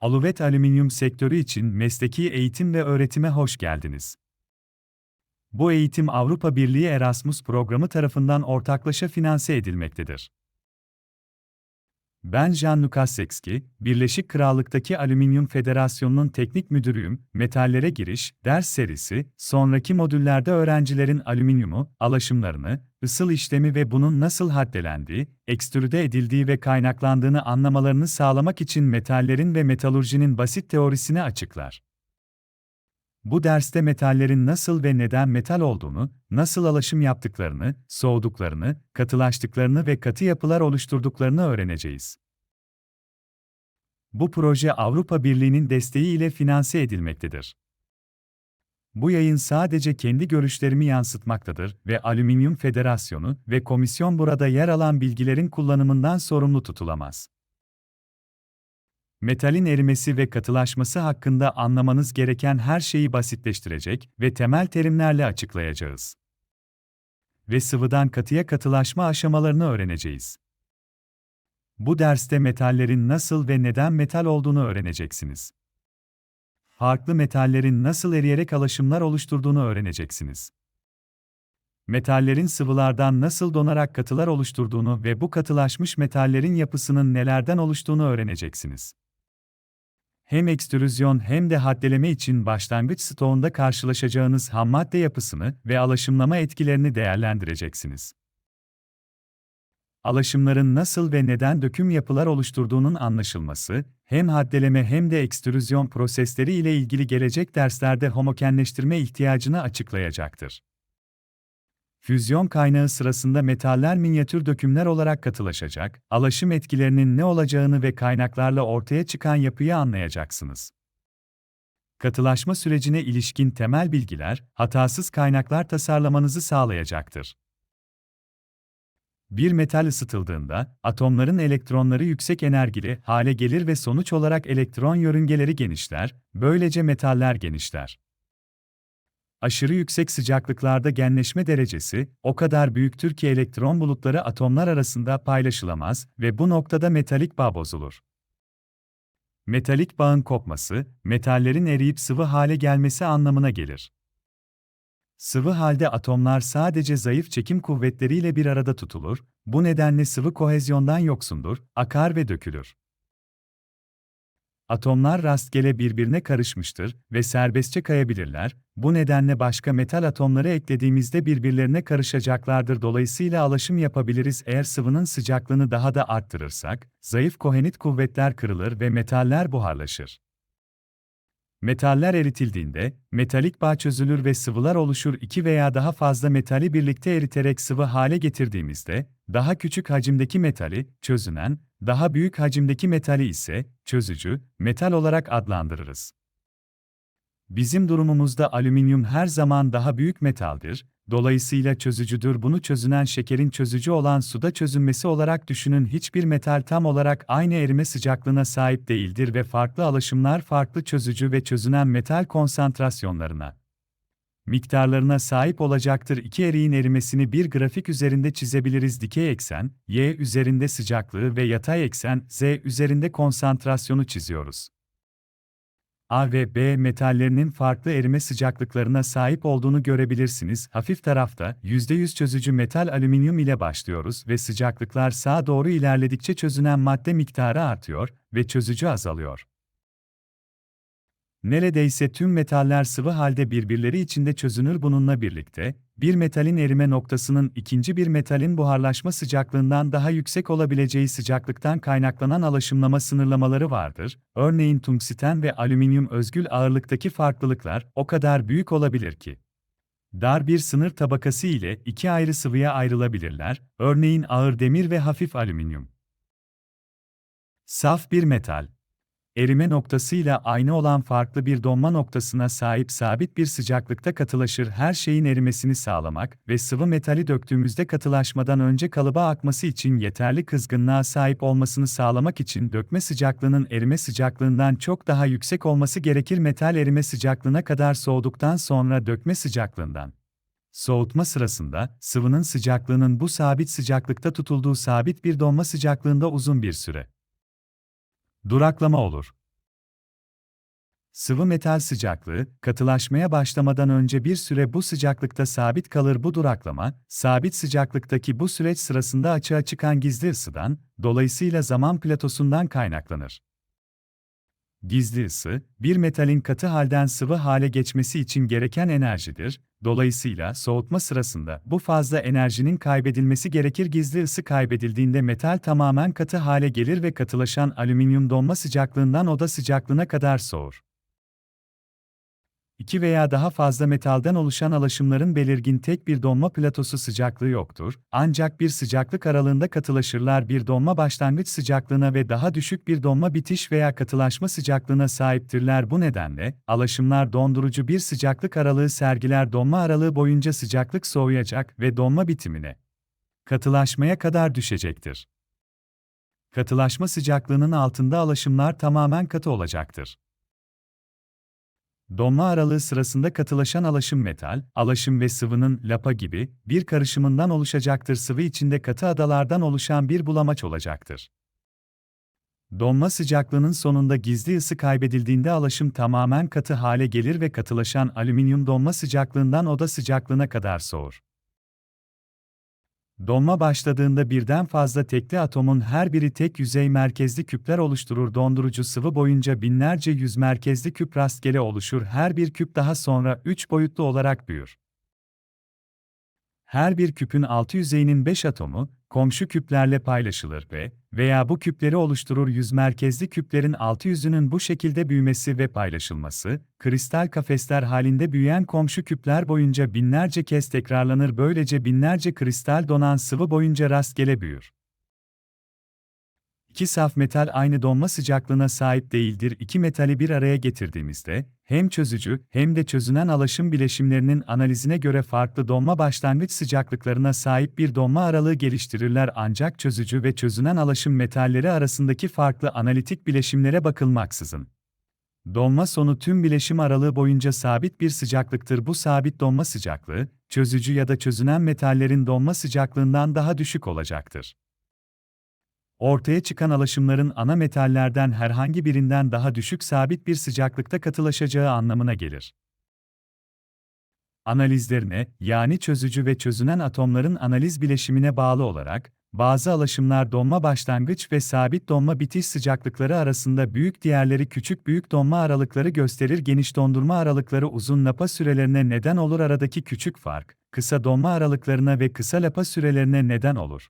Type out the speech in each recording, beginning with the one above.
Aluvet alüminyum sektörü için mesleki eğitim ve öğretime hoş geldiniz. Bu eğitim Avrupa Birliği Erasmus programı tarafından ortaklaşa finanse edilmektedir. Ben Jan Lukaszewski, Birleşik Krallık'taki Alüminyum Federasyonu'nun teknik müdürüyüm. Metallere giriş, ders serisi, sonraki modüllerde öğrencilerin alüminyumu, alaşımlarını, ısıl işlemi ve bunun nasıl haddelendiği, ekstrüde edildiği ve kaynaklandığını anlamalarını sağlamak için metallerin ve metalurjinin basit teorisini açıklar. Bu derste metallerin nasıl ve neden metal olduğunu, nasıl alaşım yaptıklarını, soğuduklarını, katılaştıklarını ve katı yapılar oluşturduklarını öğreneceğiz. Bu proje Avrupa Birliği'nin desteği ile finanse edilmektedir. Bu yayın sadece kendi görüşlerimi yansıtmaktadır ve Alüminyum Federasyonu ve Komisyon burada yer alan bilgilerin kullanımından sorumlu tutulamaz. Metalin erimesi ve katılaşması hakkında anlamanız gereken her şeyi basitleştirecek ve temel terimlerle açıklayacağız. Ve sıvıdan katıya katılaşma aşamalarını öğreneceğiz. Bu derste metallerin nasıl ve neden metal olduğunu öğreneceksiniz. Farklı metallerin nasıl eriyerek alaşımlar oluşturduğunu öğreneceksiniz. Metallerin sıvılardan nasıl donarak katılar oluşturduğunu ve bu katılaşmış metallerin yapısının nelerden oluştuğunu öğreneceksiniz hem ekstrüzyon hem de haddeleme için başlangıç stoğunda karşılaşacağınız hammadde yapısını ve alaşımlama etkilerini değerlendireceksiniz. Alaşımların nasıl ve neden döküm yapılar oluşturduğunun anlaşılması, hem haddeleme hem de ekstrüzyon prosesleri ile ilgili gelecek derslerde homokenleştirme ihtiyacını açıklayacaktır. Füzyon kaynağı sırasında metaller minyatür dökümler olarak katılaşacak, alaşım etkilerinin ne olacağını ve kaynaklarla ortaya çıkan yapıyı anlayacaksınız. Katılaşma sürecine ilişkin temel bilgiler, hatasız kaynaklar tasarlamanızı sağlayacaktır. Bir metal ısıtıldığında, atomların elektronları yüksek enerjili hale gelir ve sonuç olarak elektron yörüngeleri genişler, böylece metaller genişler aşırı yüksek sıcaklıklarda genleşme derecesi o kadar büyüktür ki elektron bulutları atomlar arasında paylaşılamaz ve bu noktada metalik bağ bozulur. Metalik bağın kopması, metallerin eriyip sıvı hale gelmesi anlamına gelir. Sıvı halde atomlar sadece zayıf çekim kuvvetleriyle bir arada tutulur, bu nedenle sıvı kohezyondan yoksundur, akar ve dökülür. Atomlar rastgele birbirine karışmıştır ve serbestçe kayabilirler, bu nedenle başka metal atomları eklediğimizde birbirlerine karışacaklardır. Dolayısıyla alaşım yapabiliriz. Eğer sıvının sıcaklığını daha da arttırırsak, zayıf kohenit kuvvetler kırılır ve metaller buharlaşır. Metaller eritildiğinde, metalik bağ çözülür ve sıvılar oluşur. İki veya daha fazla metali birlikte eriterek sıvı hale getirdiğimizde, daha küçük hacimdeki metali, çözünen, daha büyük hacimdeki metali ise, çözücü, metal olarak adlandırırız. Bizim durumumuzda alüminyum her zaman daha büyük metaldir, dolayısıyla çözücüdür. Bunu çözünen şekerin çözücü olan suda çözünmesi olarak düşünün. Hiçbir metal tam olarak aynı erime sıcaklığına sahip değildir ve farklı alaşımlar farklı çözücü ve çözünen metal konsantrasyonlarına miktarlarına sahip olacaktır. İki eriğin erimesini bir grafik üzerinde çizebiliriz. Dikey eksen, y üzerinde sıcaklığı ve yatay eksen, z üzerinde konsantrasyonu çiziyoruz. A ve B metallerinin farklı erime sıcaklıklarına sahip olduğunu görebilirsiniz. Hafif tarafta %100 çözücü metal alüminyum ile başlıyoruz ve sıcaklıklar sağa doğru ilerledikçe çözünen madde miktarı artıyor ve çözücü azalıyor. Neredeyse tüm metaller sıvı halde birbirleri içinde çözünür bununla birlikte, bir metalin erime noktasının ikinci bir metalin buharlaşma sıcaklığından daha yüksek olabileceği sıcaklıktan kaynaklanan alaşımlama sınırlamaları vardır. Örneğin tungsten ve alüminyum özgül ağırlıktaki farklılıklar o kadar büyük olabilir ki. Dar bir sınır tabakası ile iki ayrı sıvıya ayrılabilirler, örneğin ağır demir ve hafif alüminyum. Saf bir metal erime noktasıyla aynı olan farklı bir donma noktasına sahip sabit bir sıcaklıkta katılaşır her şeyin erimesini sağlamak ve sıvı metali döktüğümüzde katılaşmadan önce kalıba akması için yeterli kızgınlığa sahip olmasını sağlamak için dökme sıcaklığının erime sıcaklığından çok daha yüksek olması gerekir metal erime sıcaklığına kadar soğuduktan sonra dökme sıcaklığından. Soğutma sırasında, sıvının sıcaklığının bu sabit sıcaklıkta tutulduğu sabit bir donma sıcaklığında uzun bir süre duraklama olur. Sıvı metal sıcaklığı, katılaşmaya başlamadan önce bir süre bu sıcaklıkta sabit kalır bu duraklama, sabit sıcaklıktaki bu süreç sırasında açığa çıkan gizli ısıdan, dolayısıyla zaman platosundan kaynaklanır. Gizli ısı, bir metalin katı halden sıvı hale geçmesi için gereken enerjidir. Dolayısıyla soğutma sırasında bu fazla enerjinin kaybedilmesi gerekir. Gizli ısı kaybedildiğinde metal tamamen katı hale gelir ve katılaşan alüminyum donma sıcaklığından oda sıcaklığına kadar soğur. İki veya daha fazla metalden oluşan alaşımların belirgin tek bir donma platosu sıcaklığı yoktur, ancak bir sıcaklık aralığında katılaşırlar bir donma başlangıç sıcaklığına ve daha düşük bir donma bitiş veya katılaşma sıcaklığına sahiptirler bu nedenle, alaşımlar dondurucu bir sıcaklık aralığı sergiler donma aralığı boyunca sıcaklık soğuyacak ve donma bitimine, katılaşmaya kadar düşecektir. Katılaşma sıcaklığının altında alaşımlar tamamen katı olacaktır. Donma aralığı sırasında katılaşan alaşım metal, alaşım ve sıvının lapa gibi bir karışımından oluşacaktır. Sıvı içinde katı adalardan oluşan bir bulamaç olacaktır. Donma sıcaklığının sonunda gizli ısı kaybedildiğinde alaşım tamamen katı hale gelir ve katılaşan alüminyum donma sıcaklığından oda sıcaklığına kadar soğur. Donma başladığında birden fazla tekli atomun her biri tek yüzey merkezli küpler oluşturur. Dondurucu sıvı boyunca binlerce yüz merkezli küp rastgele oluşur. Her bir küp daha sonra üç boyutlu olarak büyür. Her bir küpün altı yüzeyinin 5 atomu, komşu küplerle paylaşılır ve veya bu küpleri oluşturur yüz merkezli küplerin altı yüzünün bu şekilde büyümesi ve paylaşılması, kristal kafesler halinde büyüyen komşu küpler boyunca binlerce kez tekrarlanır böylece binlerce kristal donan sıvı boyunca rastgele büyür. İki saf metal aynı donma sıcaklığına sahip değildir. İki metali bir araya getirdiğimizde, hem çözücü hem de çözünen alaşım bileşimlerinin analizine göre farklı donma başlangıç sıcaklıklarına sahip bir donma aralığı geliştirirler ancak çözücü ve çözünen alaşım metalleri arasındaki farklı analitik bileşimlere bakılmaksızın. Donma sonu tüm bileşim aralığı boyunca sabit bir sıcaklıktır. Bu sabit donma sıcaklığı, çözücü ya da çözünen metallerin donma sıcaklığından daha düşük olacaktır. Ortaya çıkan alaşımların ana metallerden herhangi birinden daha düşük sabit bir sıcaklıkta katılaşacağı anlamına gelir. Analizlerine, yani çözücü ve çözünen atomların analiz bileşimine bağlı olarak, bazı alaşımlar donma başlangıç ve sabit donma bitiş sıcaklıkları arasında büyük diğerleri küçük büyük donma aralıkları gösterir geniş dondurma aralıkları uzun lapa sürelerine neden olur aradaki küçük fark, kısa donma aralıklarına ve kısa lapa sürelerine neden olur.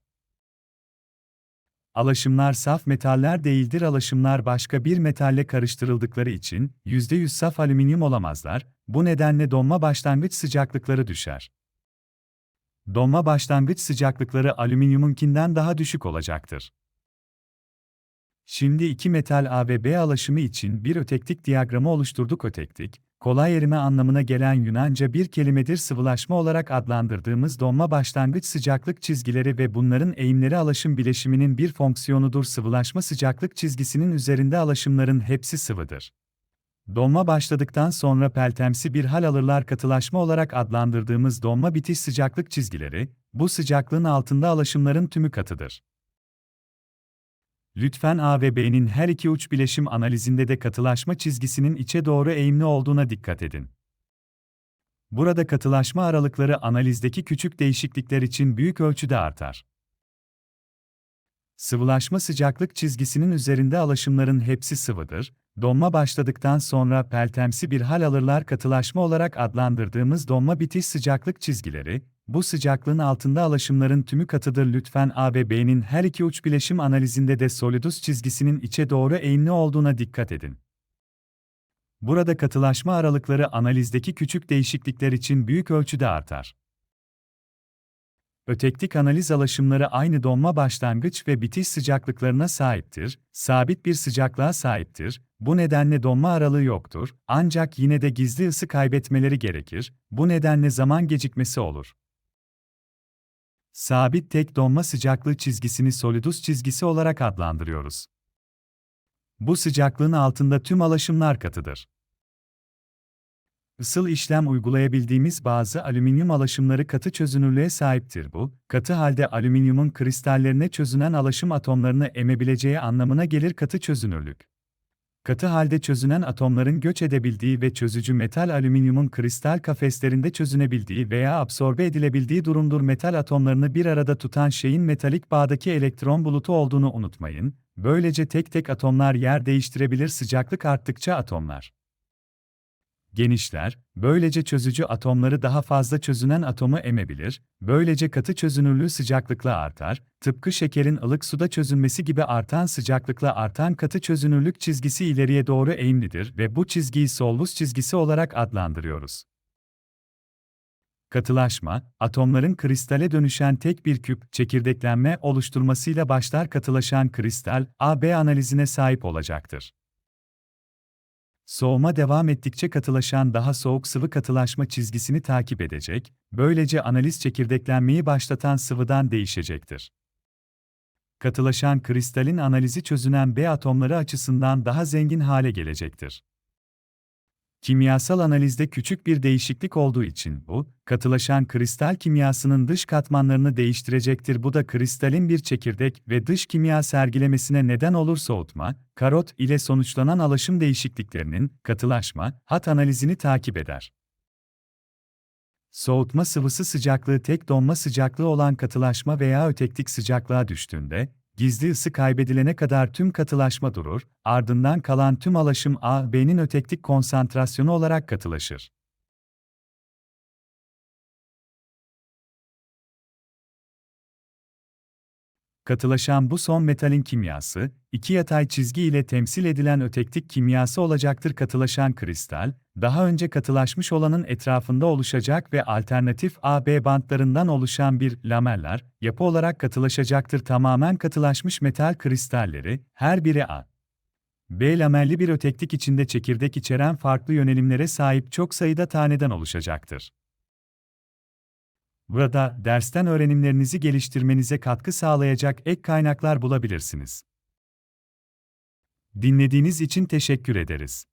Alaşımlar saf metaller değildir. Alaşımlar başka bir metalle karıştırıldıkları için %100 saf alüminyum olamazlar. Bu nedenle donma başlangıç sıcaklıkları düşer. Donma başlangıç sıcaklıkları alüminyumunkinden daha düşük olacaktır. Şimdi iki metal A ve B alaşımı için bir ötektik diyagramı oluşturduk. Ötektik, kolay erime anlamına gelen Yunanca bir kelimedir sıvılaşma olarak adlandırdığımız donma başlangıç sıcaklık çizgileri ve bunların eğimleri alaşım bileşiminin bir fonksiyonudur. Sıvılaşma sıcaklık çizgisinin üzerinde alaşımların hepsi sıvıdır. Donma başladıktan sonra peltemsi bir hal alırlar katılaşma olarak adlandırdığımız donma bitiş sıcaklık çizgileri, bu sıcaklığın altında alaşımların tümü katıdır. Lütfen A ve B'nin her iki uç bileşim analizinde de katılaşma çizgisinin içe doğru eğimli olduğuna dikkat edin. Burada katılaşma aralıkları analizdeki küçük değişiklikler için büyük ölçüde artar. Sıvılaşma sıcaklık çizgisinin üzerinde alaşımların hepsi sıvıdır. Donma başladıktan sonra peltemsi bir hal alırlar katılaşma olarak adlandırdığımız donma bitiş sıcaklık çizgileri, bu sıcaklığın altında alaşımların tümü katıdır lütfen A ve B'nin her iki uç bileşim analizinde de solidus çizgisinin içe doğru eğimli olduğuna dikkat edin. Burada katılaşma aralıkları analizdeki küçük değişiklikler için büyük ölçüde artar. Ötektik analiz alaşımları aynı donma başlangıç ve bitiş sıcaklıklarına sahiptir, sabit bir sıcaklığa sahiptir, bu nedenle donma aralığı yoktur, ancak yine de gizli ısı kaybetmeleri gerekir, bu nedenle zaman gecikmesi olur. Sabit tek donma sıcaklığı çizgisini solidus çizgisi olarak adlandırıyoruz. Bu sıcaklığın altında tüm alaşımlar katıdır. Isıl işlem uygulayabildiğimiz bazı alüminyum alaşımları katı çözünürlüğe sahiptir bu, katı halde alüminyumun kristallerine çözünen alaşım atomlarını emebileceği anlamına gelir katı çözünürlük. Katı halde çözünen atomların göç edebildiği ve çözücü metal alüminyumun kristal kafeslerinde çözünebildiği veya absorbe edilebildiği durumdur. Metal atomlarını bir arada tutan şeyin metalik bağdaki elektron bulutu olduğunu unutmayın. Böylece tek tek atomlar yer değiştirebilir sıcaklık arttıkça atomlar genişler, böylece çözücü atomları daha fazla çözünen atomu emebilir, böylece katı çözünürlüğü sıcaklıkla artar, tıpkı şekerin ılık suda çözünmesi gibi artan sıcaklıkla artan katı çözünürlük çizgisi ileriye doğru eğimlidir ve bu çizgiyi Solvus çizgisi olarak adlandırıyoruz. Katılaşma, atomların kristale dönüşen tek bir küp, çekirdeklenme oluşturmasıyla başlar katılaşan kristal, AB analizine sahip olacaktır. Soğuma devam ettikçe katılaşan daha soğuk sıvı katılaşma çizgisini takip edecek, böylece analiz çekirdeklenmeyi başlatan sıvıdan değişecektir. Katılaşan kristalin analizi çözünen B atomları açısından daha zengin hale gelecektir. Kimyasal analizde küçük bir değişiklik olduğu için bu, katılaşan kristal kimyasının dış katmanlarını değiştirecektir. Bu da kristalin bir çekirdek ve dış kimya sergilemesine neden olur soğutma, karot ile sonuçlanan alaşım değişikliklerinin katılaşma, hat analizini takip eder. Soğutma sıvısı sıcaklığı tek donma sıcaklığı olan katılaşma veya ötektik sıcaklığa düştüğünde, Gizli ısı kaybedilene kadar tüm katılaşma durur, ardından kalan tüm alaşım A, B'nin ötektik konsantrasyonu olarak katılaşır. Katılaşan bu son metalin kimyası, iki yatay çizgi ile temsil edilen ötektik kimyası olacaktır. Katılaşan kristal, daha önce katılaşmış olanın etrafında oluşacak ve alternatif AB bantlarından oluşan bir lameller yapı olarak katılaşacaktır. Tamamen katılaşmış metal kristalleri, her biri A. B lamelli bir ötektik içinde çekirdek içeren farklı yönelimlere sahip çok sayıda taneden oluşacaktır. Burada dersten öğrenimlerinizi geliştirmenize katkı sağlayacak ek kaynaklar bulabilirsiniz. Dinlediğiniz için teşekkür ederiz.